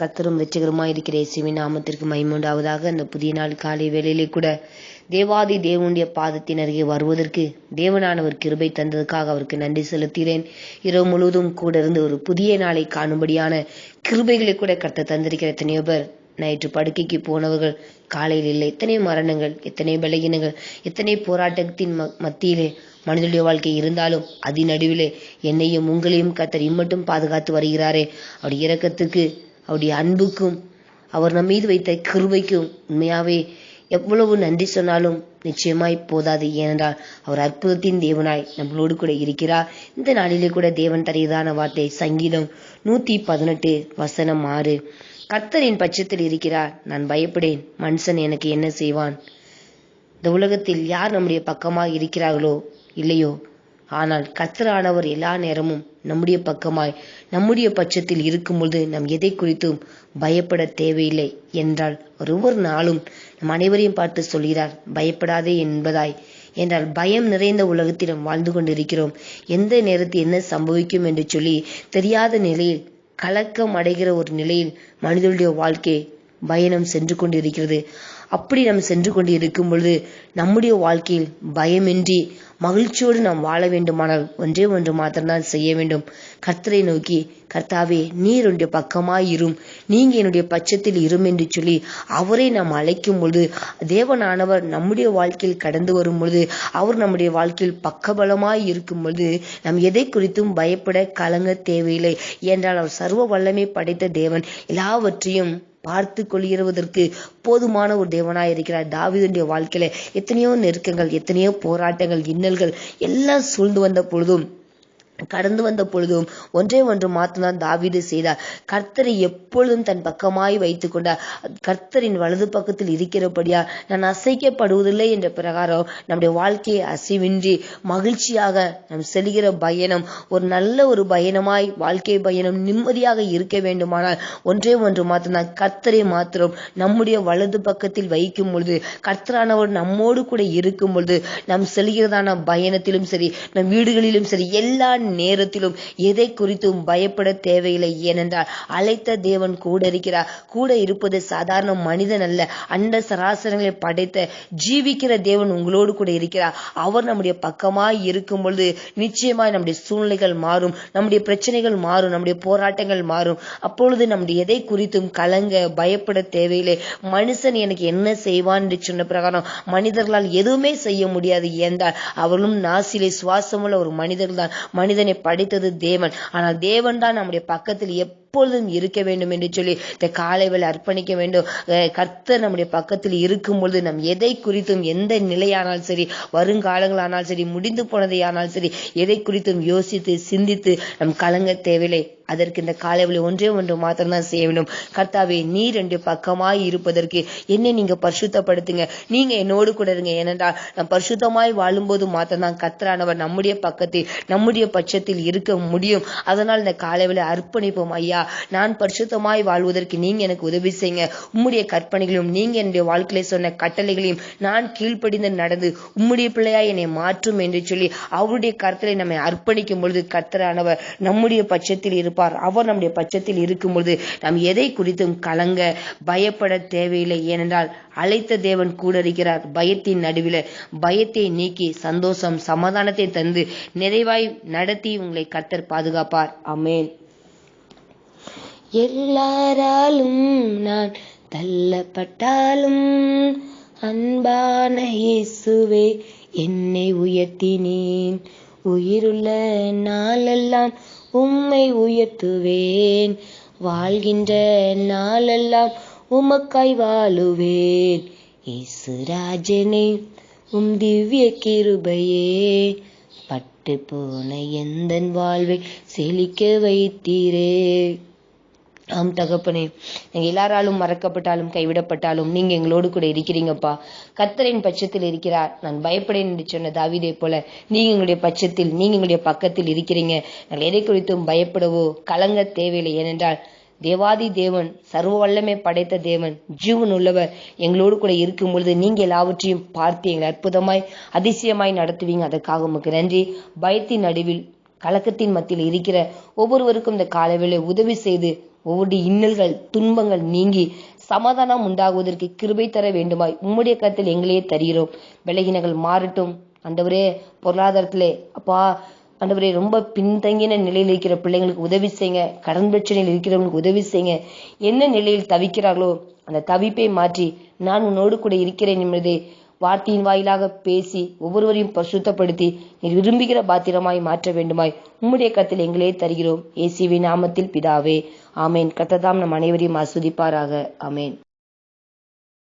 கத்தரும் வெற்றிகரமாக இருக்கிற இயேசுவின் நாமத்திற்கு மைமுண்டாவதாக அந்த புதிய நாள் காலை வேளையிலே கூட தேவாதி தேவனுடைய பாதத்தின் அருகே வருவதற்கு தேவனானவர் கிருபை தந்ததுக்காக அவருக்கு நன்றி செலுத்தினேன் இரவு முழுவதும் கூட இருந்து ஒரு புதிய நாளை காணும்படியான கிருபைகளை கூட கத்த தந்திருக்கிற எத்தனையோ பேர் நைட்டு படுக்கைக்கு போனவர்கள் காலையில் இல்லை எத்தனை மரணங்கள் எத்தனை பலகீனங்கள் எத்தனை போராட்டத்தின் ம- மத்தியிலே மனிதனுடைய வாழ்க்கை இருந்தாலும் அதன் நடுவிலே என்னையும் உங்களையும் கத்தர் இம்மட்டும் பாதுகாத்து வருகிறாரே. அவருடைய இறக்கத்துக்கு அவருடைய அன்புக்கும் அவர் நம் மீது வைத்த கிருபைக்கும் உண்மையாவே எவ்வளவு நன்றி சொன்னாலும் நிச்சயமாய் போதாது. ஏனென்றால் அவர் அற்புதத்தின் தேவனாய் நம்மளோடு கூட இருக்கிறார். இந்த நாளிலே கூட தேவன் தரையதான வார்த்தை சங்கீதம் நூத்தி பதினெட்டு வசனம் ஆறு. கர்த்தரின் பட்சத்தில் இருக்கிறார். நான் பயப்படேன். மனுஷன் எனக்கு என்ன செய்வான்? இந்த உலகத்தில் யார் நம்முடைய பக்கமாக இருக்கிறார்களோ இல்லையோ? ஆனால் கர்த்தரானவர் எல்லா நேரமும் நம்முடைய பக்கமாய் நம்முடைய பட்சத்தில் இருக்கும்பொழுது நாம் எதை குறித்தும் பயப்பட தேவையில்லை என்றால் ஒவ்வொரு நாளும் நம் அனைவரையும் பார்த்து சொல்கிறார் பயப்படாதே என்பதாய். என்றால் பயம் நிறைந்த உலகத்தில் நாம் வாழ்ந்து கொண்டிருக்கிறோம். எந்த நேரத்தில் என்ன சம்பவிக்கும் என்று சொல்லி தெரியாத நிலையில் கலக்கம் அடைகிற ஒரு நிலையில் மனிதனுடைய வாழ்க்கை பயணம் சென்று கொண்டிருக்கிறது. அப்படி நாம் சென்று கொண்டு இருக்கும் பொழுது நம்முடைய வாழ்க்கையில் பயமின்றி மகிழ்ச்சியோடு நாம் வாழ வேண்டுமானால் ஒன்றே ஒன்று மாத்திரம்தான் செய்ய வேண்டும். கர்த்தரை நோக்கி கர்த்தாவே நீர் என்னுடைய பக்கமாய் இரும். நீங்க என்னுடைய பட்சத்தில் இரும் என்று சொல்லி அவரை நாம் அழைக்கும் பொழுது தேவனானவர் நம்முடைய வாழ்க்கையில் கடந்து வரும் பொழுது அவர் நம்முடைய வாழ்க்கையில் பக்கபலமாய் இருக்கும் பொழுது நாம் எதை குறித்தும் பயப்பட கலங்க தேவையில்லை. என்றால் அவர் சர்வ வல்லமை படைத்த தேவன். எல்லாவற்றையும் பார்த்து கொள்கிறவதற்கு போதுமான ஒரு தேவனாய் இருக்கிறார். தாவிதனுடைய வாழ்க்கையில எத்தனையோ நெருக்கங்கள் எத்தனையோ போராட்டங்கள் இன்னல்கள் எல்லாம் சூழ்ந்து வந்த பொழுதும் கடந்து வந்த பொழுதும் ஒன்றே ஒன்று மாத்திரம் தாவீது செய்தார். கர்த்தரை எப்பொழுதும் தன் பக்கமாய் வைத்துக் கொண்டார். கர்த்தரின் வலது பக்கத்தில் இருக்கிறபடியா நான் அசைக்கப்படுவதில்லை என்ற பிரகாரம் நம்முடைய வாழ்க்கையை அசைவின்றி மகிழ்ச்சியாக நாம் செல்கிற பயணம் ஒரு நல்ல ஒரு பயணமாய் வாழ்க்கை பயணம் நிம்மதியாக இருக்க வேண்டுமானால் ஒன்றே ஒன்று மாத்திரம் கர்த்தரை மாத்திரம் நம்முடைய வலது பக்கத்தில் வைக்கும் பொழுது கர்த்தரானவர் நம்மோடு கூட இருக்கும் பொழுது நாம் செல்கிறதான பயணத்திலும் சரி நம் வீடுகளிலும் சரி எல்லா நேரத்திலும் எதை குறித்தும் பயப்பட தேவையில்லை ஏனென்றால் அழைத்த தேவன் கூட இருக்கிறார். கூட இருப்பது சாதாரண மனிதன் அல்ல. அண்ட சராசரங்களை படைத்த ஜீவிக்கிற தேவன் உங்களோடு கூட இருக்கிறார். அவர் நம்முடைய பக்கமாய் இருக்கும் பொழுது நிச்சயமாய் நம்முடைய சூழ்நிலைகள் மாறும். நம்முடைய பிரச்சனைகள் மாறும். நம்முடைய போராட்டங்கள் மாறும். அப்பொழுது நம்முடைய எதை குறித்தும் கலங்க பயப்பட தேவையில்லை. மனுஷன் எனக்கு என்ன செய்வான் என்று சொன்ன பிரகாரம் மனிதர்களால் எதுவுமே செய்ய முடியாது. என்றால் அவர்களும் நாசிலே சுவாசமுள்ள ஒரு மனிதர்கள் தான் மனிதனை படைத்தது தேவன். ஆனால் தேவன் தான் நம்முடைய பக்கத்தில் எப்பொழுதும் இருக்க வேண்டும் என்று சொல்லி இந்த காலை அர்ப்பணிக்க வேண்டும். கர்த்தர் நம்முடைய பக்கத்தில் இருக்கும் பொழுது நம் எதை குறித்தும் எந்த நிலையானாலும் சரி வருங்காலங்களானாலும் சரி முடிந்து போனதை சரி எதை குறித்தும் யோசித்து சிந்தித்து நம் கலங்க தேவையில்லை. அதற்கு இந்த காலைவில் ஒன்றே ஒன்று மாத்திரம்தான் செய்ய வேண்டும். கர்த்தாவே நீர் ரெண்டு பக்கமாய் இருப்பதற்கு என்னை நீங்க பரிசுத்தப்படுத்துங்க. நீங்க என்னோடு கூட இருங்க. ஏனென்றால் நம் பரிசுத்தமாய் வாழும்போது மாத்திரம்தான் கர்த்தரானவர் நம்முடைய பக்கத்தில் நம்முடைய பட்சத்தில் இருக்க முடியும். அதனால் இந்த காலைவில் அர்ப்பணிப்போம். ஐயா நான் பரிசுத்தமாய் வாழ்வதற்கு நீங்க எனக்கு உதவி செய்யுங்க. உம்முடைய கற்பனைகளையும் நீங்க என்னுடைய வாழ்க்கையில சொன்ன கட்டளைகளையும் நான் கீழ்ப்படிந்து நடந்து உம்முடைய பிள்ளையா என்னை மாற்றும் என்று சொல்லி அவருடைய கருத்தலை நம்மை அர்ப்பணிக்கும் பொழுது கர்த்தரானவர் நம்முடைய பட்சத்தில் இருப்பார். அவர் நம்முடைய பட்சத்தில் இருக்கும் பொழுது நாம் எதை குறித்தும் கலங்க பயப்பட தேவையில்லை. ஏனென்றால் அழைத்த தேவன் கூட இருக்கிறார். பயத்தின் நடுவில் பயத்தை நீக்கி சந்தோஷம் சமாதானத்தை தந்து நிறைவாய் நடத்தி உங்களை கர்த்தர் பாதுகாப்பார். அமேன் எல்லாராலும் நான் தள்ளப்பட்டாலும் அன்பான இயேசுவே என்னை உயர்த்தினேன் உயிருள்ள நாளெல்லாம் உம்மை உயர்த்துவேன். வாழ்கின்ற நாளெல்லாம் உமக்காய் வாழுவேன். இசுராஜனே உம் திவ்ய கிருபையே பட்டு போன எந்தன் வாழ்வை செழிக்க வைத்தீரே. ஆம் தகப்பனே நீங்க எல்லாராலும் மறக்கப்பட்டாலும் கைவிடப்பட்டாலும் நீங்க எங்களோடு கூட இருக்கிறீங்கப்பா. கத்தரின் பட்சத்தில் இருக்கிறார். நான் பயப்படேன் என்று சொன்ன தாவிதே போல நீங்க எங்களுடைய பட்சத்தில் நீங்க எங்களுடைய பக்கத்தில் இருக்கிறீங்க. நாங்கள் எதை குறித்தும் பயப்படவோ கலங்க தேவையில்லை. ஏனென்றால் தேவாதி தேவன் சர்வ வல்லமே படைத்த தேவன் ஜீவன் உள்ளவர் எங்களோடு கூட இருக்கும் பொழுது நீங்க எல்லாவற்றையும் பார்த்து எங்களை அற்புதமாய் அதிசயமாய் நடத்துவீங்க. அதற்காக உமக்கு நன்றி. பயத்தின் நடுவில் கலக்கத்தின் மத்தியில் இருக்கிற ஒவ்வொருவருக்கும் இந்த காலவேளை உதவி செய்து ஒவ்வொரு இன்னல்கள் துன்பங்கள் நீங்கி சமாதானம் உண்டாகுவதற்கு கிருபை தர வேண்டுமாய் உம்முடைய கருத்தில் எங்களையே தருகிறோம். விலகினங்கள் மாறட்டும். அந்தவரே பொருளாதாரத்திலே அப்பா அந்தவரே ரொம்ப பின்தங்கின நிலையில் இருக்கிற பிள்ளைங்களுக்கு உதவி செய்யுங்க. கடன் பிரச்சனையில் இருக்கிறவங்களுக்கு உதவி செய்யுங்க. என்ன நிலையில் தவிக்கிறார்களோ அந்த தவிப்பை மாற்றி நான் உன்னோடு கூட இருக்கிறேன் என்பதை வார்த்தையின் வாயிலாக பேசி ஒவ்வொருவரையும் பரிசுத்தப்படுத்தி நீர் விரும்புகிற பாத்திரமாய் மாற்ற வேண்டுமாய் உம்முடைய கத்தில் எங்களே தருகிறோம். ஏசிவி நாமத்தில் பிதாவே. ஆமேன். கத்ததாம் நம் அனைவரையும் ஆஸ்வதிப்பாராக. ஆமேன்.